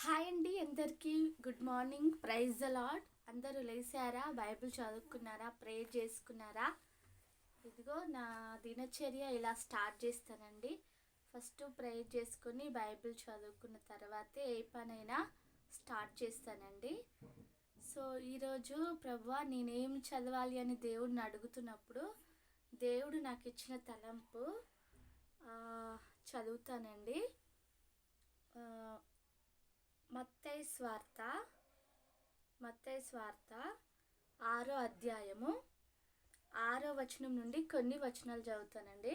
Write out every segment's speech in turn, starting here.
Hi అండి అందరికీ good morning. Praise the Lord అందరూ లేచారా బైబిల్ చదువుకున్నారా? ప్రే చేసుకున్నారా? ఇదిగో నా దినచర్య ఇలా స్టార్ట్ చేస్తానండి. ఫస్ట్ ప్రే చేసుకొని బైబిల్ చదువుకున్న తర్వాతే ఏ పనైనా స్టార్ట్ చేస్తానండి. సో ఈరోజు ప్రభా నేనేం చదవాలి అని దేవుడిని అడుగుతున్నప్పుడు దేవుడు నాకు ఇచ్చిన తలంపు చదువుతానండి. మత్తై స్వార్థ స్వార్త స్వార్థ స్వార్త ఆరో అధ్యాయము ఆరో వచనం నుండి కొన్ని వచనాలు చదువుతానండి.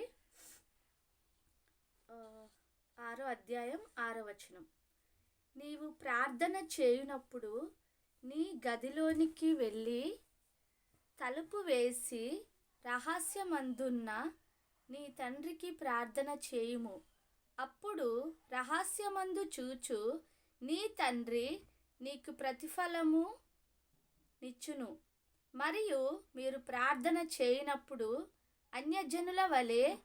ఆరో అధ్యాయం ఆరో వచనం. నీవు ప్రార్థన చేయునప్పుడు నీ గదిలోనికి వెళ్ళి తలుపు వేసి రహస్యమందున్న నీ తండ్రికి ప్రార్థన చేయుము. అప్పుడు రహస్యమందు చూచు నీ తండ్రి నీకు ప్రతిఫలము నిచ్చును. మరియు మీరు ప్రార్థన చేయనప్పుడు అన్యజనుల వలె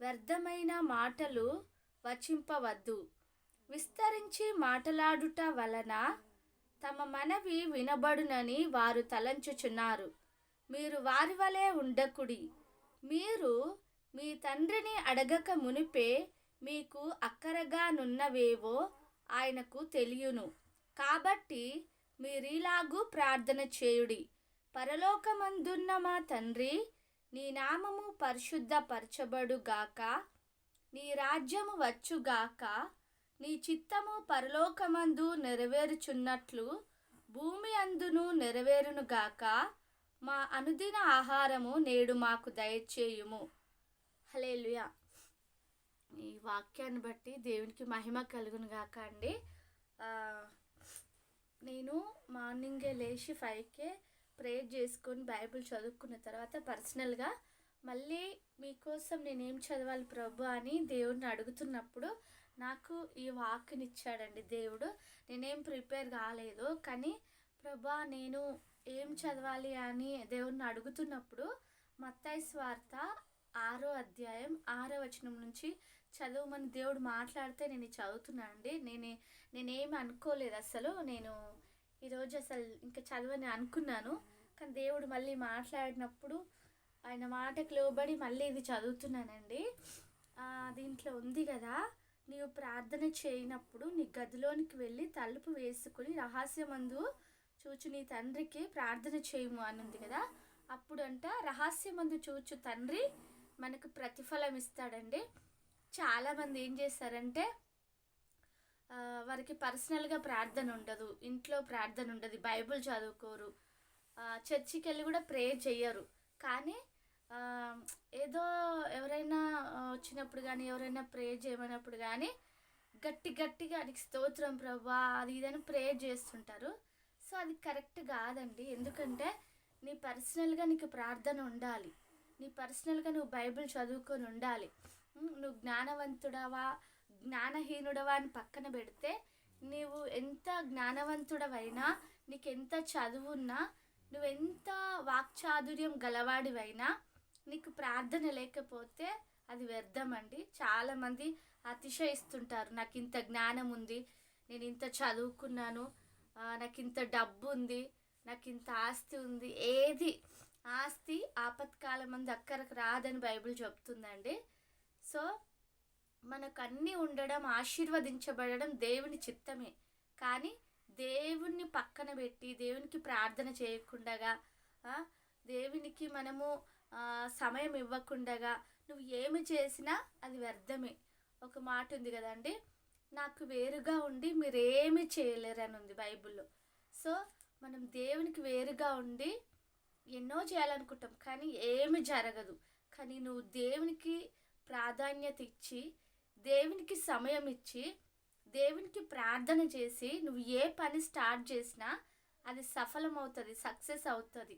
వ్యర్థమైన మాటలు వచింపవద్దు. విస్తరించి మాటలాడుట వలన తమ మనవి వినబడునని వారు తలంచుచున్నారు. మీరు వారి వలె ఉండకుడి. మీరు మీ తండ్రిని అడగక మునిపే మీకు అక్కరగా నున్నవేవో ఆయనకు తెలియను. కాబట్టి మీరిలాగూ ప్రార్థన చేయుడి. పరలోకమందున్న మా తండ్రి నీ నామము పరిశుద్ధపరచబడుగాక నీ రాజ్యము వచ్చుగాక నీ చిత్తము పరలోకమందు నెరవేరుచున్నట్లు భూమి అందును నెరవేరునుగాక మా అనుదిన ఆహారము నేడు మాకు దయచేయుము. హలేలుయా ఈ వాక్యాన్ని బట్టి దేవునికి మహిమ కలుగును గాక అండి. నేను మార్నింగే లేచి ఫైవ్కే ప్రేయర్ చేసుకొని బైబిల్ చదువుకున్న తర్వాత పర్సనల్గా మళ్ళీ మీకోసం నేనేం చదవాలి ప్రభు అని దేవుడిని అడుగుతున్నప్పుడు నాకు ఈ వాక్ని ఇచ్చాడండి దేవుడు. నేనేం ప్రిపేర్ కాలేదు కానీ ప్రభా నేను ఏం చదవాలి అని దేవుడిని అడుగుతున్నప్పుడు మత్తాయి స్వార్త ఆరో అధ్యాయం ఆరో వచనం నుంచి చదవమని దేవుడు మాట్లాడితే నేను చదువుతున్నాను అండి నేనే నేనేమి అనుకోలేదు అసలు. నేను ఈరోజు అసలు ఇంకా చదవని అనుకున్నాను. కానీ దేవుడు మళ్ళీ మాట్లాడినప్పుడు ఆయన మాటకు లోబడి మళ్ళీ ఇది చదువుతున్నానండి. దీంట్లో ఉంది కదా నీవు ప్రార్థన చేయనప్పుడు నీ గదిలోనికి వెళ్ళి తలుపు వేసుకుని రహస్యమందు చూచు నీ తండ్రికి ప్రార్థన చేయము అని ఉంది కదా. అప్పుడంట రహస్యమందు చూచు తండ్రి మనకు ప్రతిఫలం ఇస్తాడండి. చాలామంది ఏం చేస్తారంటే వారికి పర్సనల్గా ప్రార్థన ఉండదు. ఇంట్లో ప్రార్థన ఉండదు. బైబిల్ చదువుకోరు. చర్చికి వెళ్ళి కూడా ప్రే చేయరు కానీ ఏదో ఎవరైనా వచ్చినప్పుడు కానీ ఎవరైనా ప్రే చేయమన్నప్పుడు కానీ గట్టి గట్టిగా నీకు స్తోత్రం ప్రభా అది ఇదని ప్రే చేస్తుంటారు. సో అది కరెక్ట్ కాదండి. ఎందుకంటే నీ పర్సనల్గా నీకు ప్రార్థన ఉండాలి. నీ పర్సనల్గా నువ్వు బైబిల్ చదువుకొని ఉండాలి. నువ్వు జ్ఞానవంతుడవా? జ్ఞానహీనుడవా అని పక్కన పెడితే నీవు ఎంత జ్ఞానవంతుడవైనా నీకు ఎంత చదువున్నా నువ్వెంత వాక్చాతుర్యం గలవాడివైనా నీకు ప్రార్థన లేకపోతే అది వ్యర్థం అండి చాలామంది అతిశయిస్తుంటారు నాకు ఇంత జ్ఞానం ఉంది నేను ఇంత చదువుకున్నాను నాకు ఇంత డబ్బు ఉంది నాకు ఇంత ఆస్తి ఉంది ఏది? ఆస్తి ఆపత్కాలం మంది అక్కరకు రాదని బైబిల్ చెప్తుందండి. సో మనకు అన్నీ ఉండడం ఆశీర్వదించబడడం దేవుని చిత్తమే. కానీ దేవుణ్ణి పక్కన పెట్టి దేవునికి ప్రార్థన చేయకుండగా దేవునికి మనము సమయం ఇవ్వకుండగా నువ్వు ఏమి చేసినా అది వ్యర్థమే. ఒక మాట ఉంది కదండి నాకు వేరుగా ఉండి మీరేమి చేయలేరని ఉంది బైబిల్లో. సో మనం దేవునికి వేరుగా ఉండి ఎన్నో చేయాలనుకుంటాం కానీ ఏమి జరగదు. కానీ నువ్వు దేవునికి ప్రాధాన్యత ఇచ్చి దేవునికి సమయం ఇచ్చి దేవునికి ప్రార్థన చేసి నువ్వు ఏ పని స్టార్ట్ చేసినా అది సఫలం అవుతుంది సక్సెస్ అవుతుంది.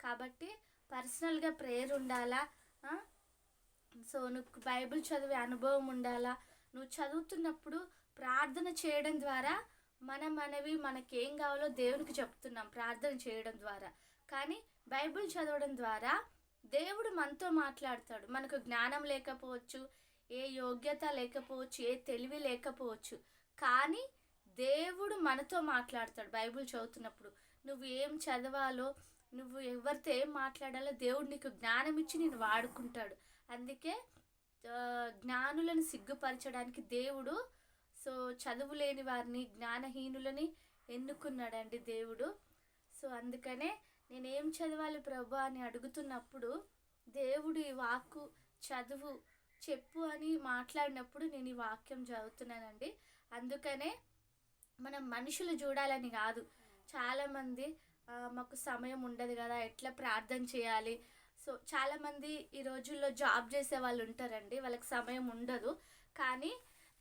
కాబట్టి పర్సనల్గా ప్రేయర్ ఉండాలా? సో నువ్వు బైబిల్ చదివే అనుభవం ఉండాలా? నువ్వు చదువుతున్నప్పుడు ప్రార్థన చేయడం ద్వారా మన మనవి మనకేం కావాలో దేవునికి చెప్తున్నాం ప్రార్థన చేయడం ద్వారా. కానీ బైబిల్ చదవడం ద్వారా దేవుడు మనతో మాట్లాడతాడు. మనకు జ్ఞానం లేకపోవచ్చు ఏ యోగ్యత లేకపోవచ్చు ఏ తెలివి లేకపోవచ్చు. కానీ దేవుడు మనతో మాట్లాడతాడు బైబిల్ చదువుతున్నప్పుడు. నువ్వు ఏం చదవాలో నువ్వు ఎవరితో ఏం మాట్లాడాలో దేవుడు నీకు జ్ఞానం ఇచ్చి నేను వాడుకుంటాడు. అందుకే జ్ఞానులను సిగ్గుపరచడానికి దేవుడు సో చదువు లేని వారిని జ్ఞానహీనులని ఎన్నుకున్నాడండి దేవుడు. సో అందుకనే నేనేం చదవాలి ప్రభు అని అడుగుతున్నప్పుడు దేవుడు ఈ వాక్కు చదువు చెప్పు అని మాట్లాడినప్పుడు నేను ఈ వాక్యం చదువుతున్నానండి. అందుకనే మనం మనుషులు చూడాలని కాదు. చాలామంది మాకు సమయం ఉండదు కదా ఎట్లా ప్రార్థన చేయాలి? సో చాలామంది ఈ రోజుల్లో జాబ్ చేసే వాళ్ళు ఉంటారండి వాళ్ళకి సమయం ఉండదు. కానీ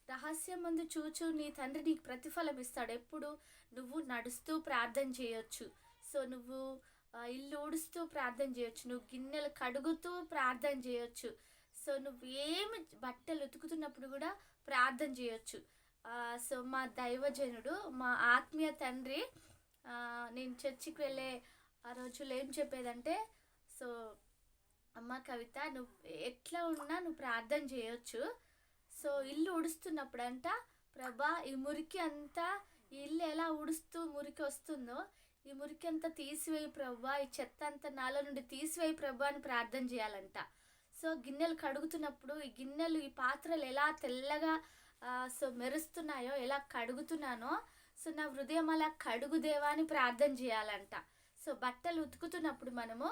రహస్యం ముందు చూచు నీ తండ్రి నీకు ప్రతిఫలం ఇస్తాడు. ఎప్పుడు? నువ్వు నడుస్తూ ప్రార్థన చేయొచ్చు. సో నువ్వు ఇల్లు ఊడుస్తూ ప్రార్థన చేయొచ్చు. నువ్వు గిన్నెలు కడుగుతూ ప్రార్థన చేయొచ్చు. సో నువ్వు ఏమి బట్టలు ఉతుకుతున్నప్పుడు కూడా ప్రార్థన చేయొచ్చు. సో మా దైవజనుడు మా ఆత్మీయ తండ్రి నేను చర్చికి వెళ్ళే ఆ రోజులు ఏం చెప్పేదంటే సో అమ్మ కవిత నువ్వు ఎట్లా ఉన్నా నువ్వు ప్రార్థన చేయొచ్చు. సో ఇల్లు ఉడుస్తున్నప్పుడంట ప్రభా ఈ మురికి అంతా ఇల్లు ఎలా ఉడుస్తూ మురికి వస్తుందో ఈ మురికి అంతా తీసివేయి ప్రవ్వా ఈ చెత్త అంతా నాలో నుండి తీసివేయి ప్రవ్వా అని ప్రార్థన చేయాలంట. సో గిన్నెలు కడుగుతున్నప్పుడు ఈ గిన్నెలు ఈ పాత్రలు ఎలా తెల్లగా సో మెరుస్తున్నాయో ఎలా కడుగుతున్నానో సో నా హృదయం అలా కడుగుదేవా అని ప్రార్థన చేయాలంట. సో బట్టలు ఉతుకుతున్నప్పుడు మనము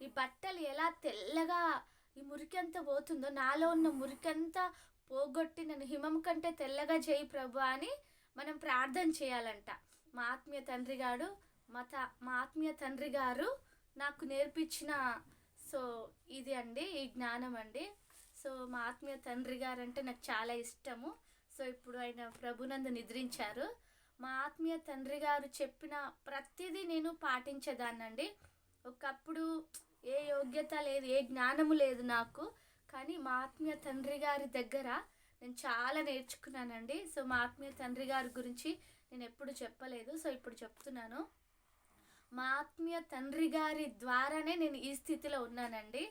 ఈ బట్టలు ఎలా తెల్లగా ఈ మురికంతా పోతుందో నాలో ఉన్న మురికంతా పోగొట్టి నన్ను హిమం కంటే తెల్లగా చేయి ప్రభు అని మనం ప్రార్థన చేయాలంట. మా ఆత్మీయ తండ్రి గారు మా త మా ఆత్మీయ తండ్రి గారు నాకు నేర్పించిన సో ఇది అండి ఈ జ్ఞానం అండి. సో మా ఆత్మీయ తండ్రి గారు అంటే నాకు చాలా ఇష్టము. సో ఇప్పుడు ఆయన ప్రభునందు నిద్రించారు. మా ఆత్మీయ తండ్రి గారు చెప్పిన ప్రతిదీ నేను పాటించేదాన్నండి. ఒకప్పుడు ఏ యోగ్యత లేదు ఏ జ్ఞానము లేదు నాకు. కానీ మా ఆత్మీయ తండ్రి గారి దగ్గర నేను చాలా నేర్చుకున్నానండి. సో మా ఆత్మీయ తండ్రి గారి గురించి నేను ఎప్పుడు చెప్పలేదు. సో ఇప్పుడు చెప్తున్నాను. మా ఆత్మీయ తండ్రి గారి ద్వారానే నేను ఈ స్థితిలో ఉన్నానండి.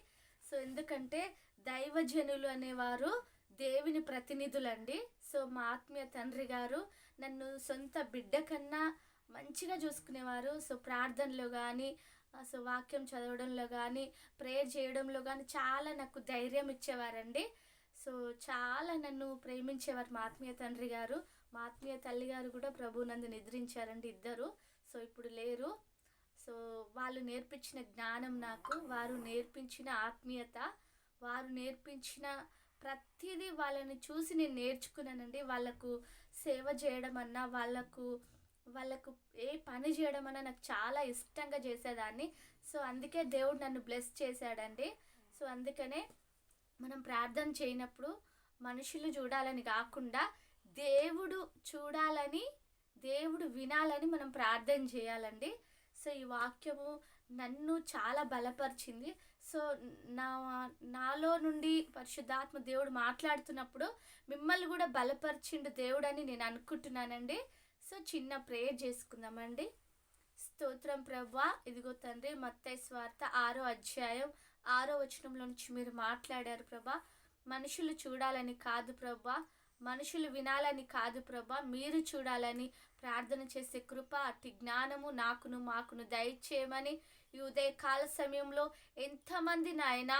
సో ఎందుకంటే దైవజనులు అనేవారు దేవుని ప్రతినిధులండి. సో మా ఆత్మీయ తండ్రి గారు నన్ను సొంత బిడ్డ కన్నా మంచిగా చూసుకునేవారు. సో ప్రార్థనలో కానీ సో వాక్యం చదవడంలో కానీ ప్రేయర్ చేయడంలో కానీ చాలా నాకు ధైర్యం ఇచ్చేవారండి. సో చాలా నన్ను ప్రేమించేవారు మా ఆత్మీయ తండ్రి గారు. మా ఆత్మీయ తల్లి గారు కూడా ప్రభునందు నిద్రించారండి ఇద్దరు. సో ఇప్పుడు లేరు. సో వాళ్ళు నేర్పించిన జ్ఞానం నాకు వారు నేర్పించిన ఆత్మీయత వారు నేర్పించిన ప్రతిదీ వాళ్ళని చూసి నేను నేర్చుకున్నానండి. వాళ్ళకు సేవ చేయడం అన్నా వాళ్ళకు వాళ్ళకు ఏ పని చేయడం అన్నా నాకు చాలా ఇష్టంగా చేసేదాన్ని. సో అందుకే దేవుడు నన్ను బ్లెస్ చేశాడండి. సో అందుకనే మనం ప్రార్థన చేయనప్పుడు మనుషులు చూడాలని కాకుండా దేవుడు చూడాలని దేవుడు వినాలని మనం ప్రార్థన చేయాలండి. సో ఈ వాక్యము నన్ను చాలా బలపరిచింది. సో నా నాలో నుండి పరిశుద్ధాత్మ దేవుడు మాట్లాడుతున్నప్పుడు మిమ్మల్ని కూడా బలపరిచిండు దేవుడు అని నేను అనుకుంటున్నానండి. సో చిన్న ప్రేయర్ చేసుకుందామండి. స్తోత్రం ప్రభా ఇదిగో తండ్రి మత్తయి స్వార్థ ఆరో అధ్యాయం ఆరో వచనంలో నుంచి మీరు మాట్లాడారు ప్రభా మనుషులు చూడాలని కాదు ప్రభా మనుషులు వినాలని కాదు ప్రభా. మీరు చూడాలని ప్రార్థన చేసే కృప అట్టి జ్ఞానము నాకును మాకును దయచేయమని ఈ ఉదయ కాల సమయంలో ఎంతమంది నాయనా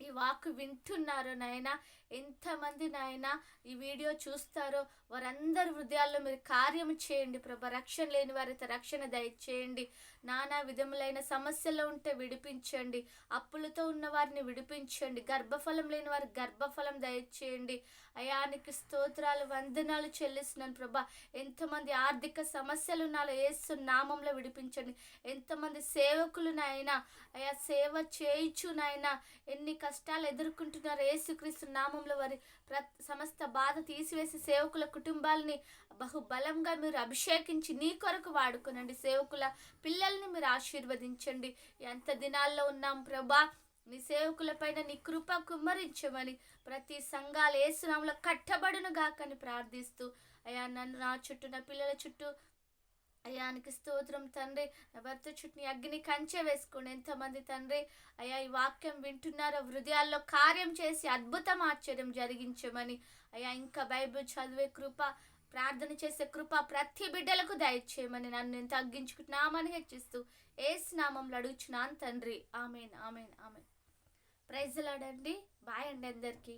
ఈ వాక్ వింటున్నారో నాయన ఎంతమంది నాయన ఈ వీడియో చూస్తారో వారందరి హృదయాల్లో మీరు కార్యం చేయండి ప్రభా. రక్షణ లేని వారైతే రక్షణ దయచేయండి. నానా విధములైన సమస్యలు ఉంటే విడిపించండి. అప్పులతో ఉన్న వారిని విడిపించండి. గర్భఫలం లేని వారికి గర్భఫలం దయచేయండి. అయానికి స్తోత్రాలు వందనాలు చెల్లిస్తున్నాను ప్రభా. ఎంతమంది ఆర్థిక సమస్యలు ఉన్నాలో ఏసు నామంలో విడిపించండి. ఎంతమంది సేవకులు నాయనా అయా సేవ చేయించు నాయనా ఎన్ని కష్టాలు ఎదుర్కొంటున్నారు ఏసుక్రీస్తు నామంలో వారి ప్ర సమస్త బాధ తీసివేసి సేవకుల కుటుంబాలని బహుబలంగా మీరు అభిషేకించి నీ కొరకు వాడుకునండి. సేవకుల పిల్లలు పిల్లల్ని మీరు ఆశీర్వదించండి. ఎంత దినాల్లో ఉన్నాం ప్రభా? నీ సేవకుల పైన నీ కృప కుమ్మరించమని ప్రతి సంఘాలు ఏసునాంలో కట్టబడును గాకని ప్రార్థిస్తూ అయ్యా నన్ను నా చుట్టూ నా పిల్లల చుట్టూ అయ్యానికి స్తోత్రం తండ్రి. నా భర్త చుట్టూ నీ అగ్ని కంచె వేసుకోండి. ఎంతమంది తండ్రి అయ్యా ఈ వాక్యం వింటున్నారో హృదయాల్లో కార్యం చేసి అద్భుతం ఆశ్చర్యం జరిగించమని అయ్యా ఇంకా బైబిల్ చదివే కృప ప్రార్థన చేసే కృప ప్రతి బిడ్డలకు దయచేయమని నన్ను నేను తగ్గించుకుంటున్నామని హెచ్చిస్తూ ఏసు నామంలో అడుగుచున్నాను తండ్రి. Amen amen amen. ప్రైజ్ లాడండి. బాయ్ అండి అందరికీ.